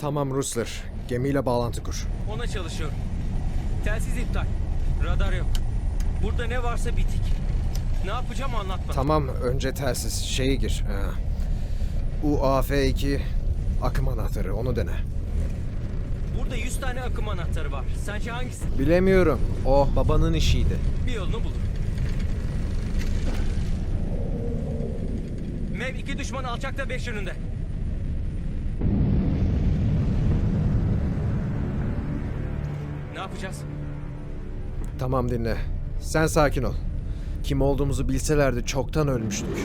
Tamam Ruslar. Gemiyle bağlantı kur. Ona çalışıyorum. Telsiz iptal. Radar yok. Burada ne varsa bitik. Ne yapacağım anlatma. Tamam önce telsiz. Şeyi gir. Ha. UAF2 akım anahtarı. Onu dene. Burada 100 tane akım anahtarı var. Sence hangisi? Bilemiyorum. O babanın işiydi. Bir yolunu bulurum. Mev iki düşman alçakta 5 yönünde. Yapacağız? Tamam dinle. Sen sakin ol. Kim olduğumuzu bilselerdi çoktan ölmüştük.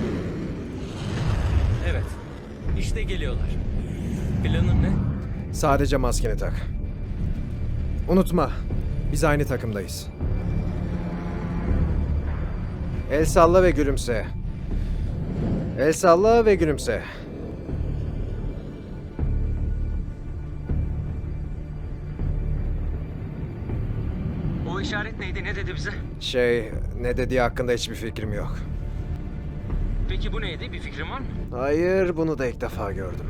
Evet. İşte geliyorlar. Planın ne? Sadece maskeni tak. Unutma. Biz aynı takımdayız. El salla ve gülümse. El salla ve gülümse. O işaret neydi? Ne dedi bize? Şey, ne dediği hakkında hiçbir fikrim yok. Peki bu neydi? Bir fikrin var mı? Hayır, bunu da ilk defa gördüm.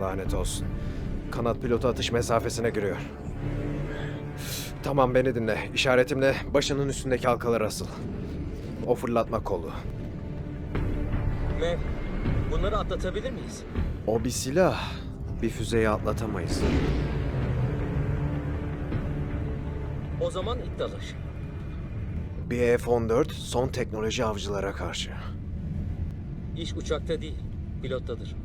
Lanet olsun. Kanat pilotu atış mesafesine giriyor. Tamam beni dinle. İşaretimle başının üstündeki halkalar asıl. O fırlatma kolu. Mev, bunları atlatabilir miyiz? O bir silah. Bir füzeyi atlatamayız. O zaman dalış. Bir F-14 son teknoloji avcılara karşı. İş uçakta değil, pilottadır.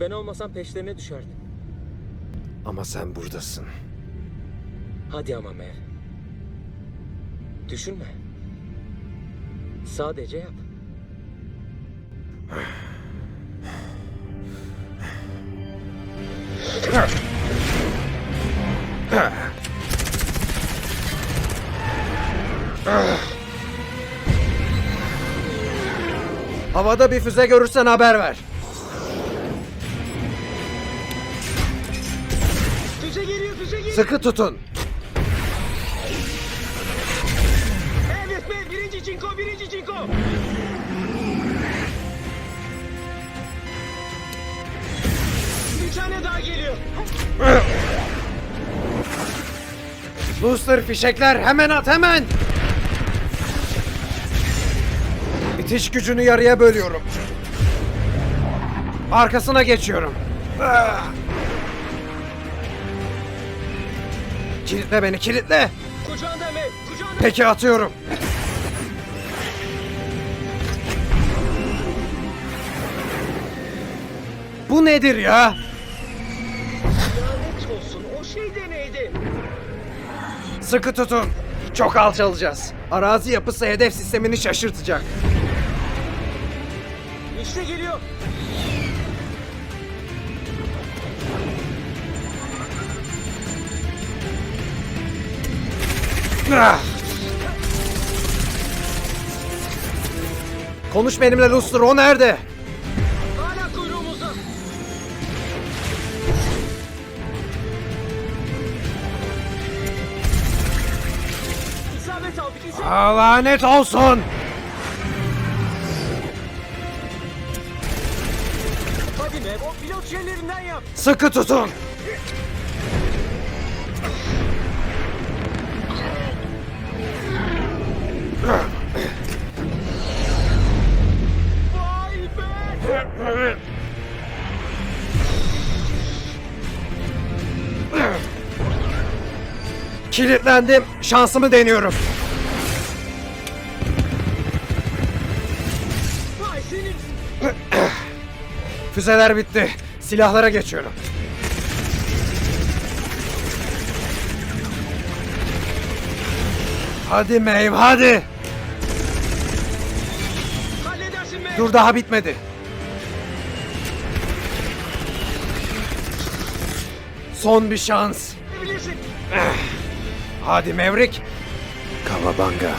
Ben olmasam peşlerine düşerdim. Ama sen buradasın. Hadi ama Mev. Düşünme. Sadece yap. Havada bir füze görürsen haber ver. Füze geliyor, füze geliyor. Sıkı tutun. Evet Mev, birinci çinko, birinci çinko. Bir tane daha geliyor. Booster fişekler hemen at hemen. Bitiş gücünü yarıya bölüyorum. Arkasına geçiyorum. Kilitle beni kilitle. Kucağında Mev, kucağında. Peki atıyorum. Bu nedir ya? Lanet olsun, o şey de neydi? Sıkı tutun. Çok alçalacağız. Arazi yapısı hedef sistemini şaşırtacak. İşte geliyor. Ah! Konuş benimle Luster, o nerede? Hala kuyruğumuzda. İsabet aldık, isabet. Aa, lanet olsun! Mev, o pilot şeylerinden yap. Sıkı tutun! Vay be! Kilitlendim, şansımı deniyorum. Füzeler bitti, silahlara geçiyorum. Hadi Maeve, hadi! Halledersin. Dur daha bitmedi. Son bir şans. Hadi Maverick. Kavabanga.